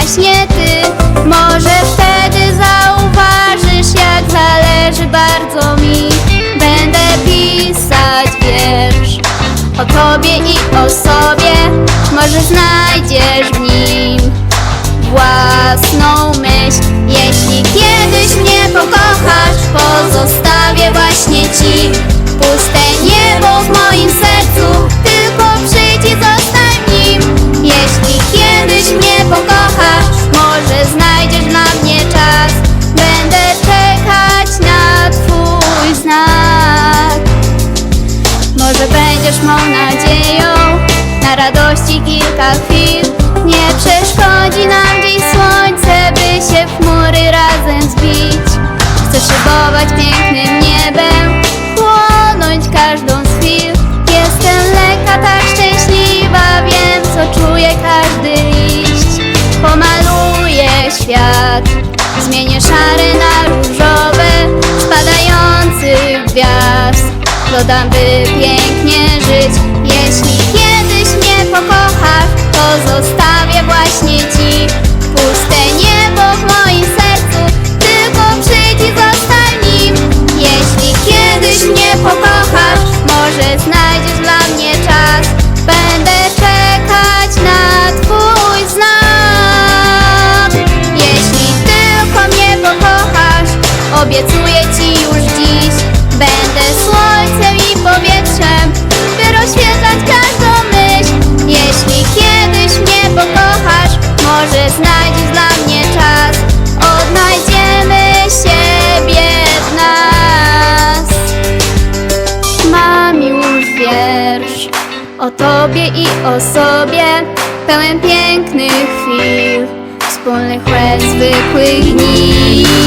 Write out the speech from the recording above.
właśnie ty. Może wtedy zauważysz, jak zależy bardzo mi. Będę pisać wiersz o tobie i o sobie. Może znajdziesz w nim własną myśl kilka chwil Nie przeszkodzi nam dziś słońce By się w chmury razem zbić. Chcę szybować pięknym niebem Płonąć każdą z chwil. Jestem lekka, tak szczęśliwa Wiem co czuje każdy liść. Pomaluję świat Zmienię szary Obiecuję ci już dziś. Będę słońcem i powietrzem By rozświetlać każdą myśl. Jeśli kiedyś mnie pokochasz Może znajdziesz dla mnie czas. Odnajdziemy siebie w nas. Mam już wiersz o tobie i o sobie Pełen pięknych chwil Wspólnych łez zwykłych dni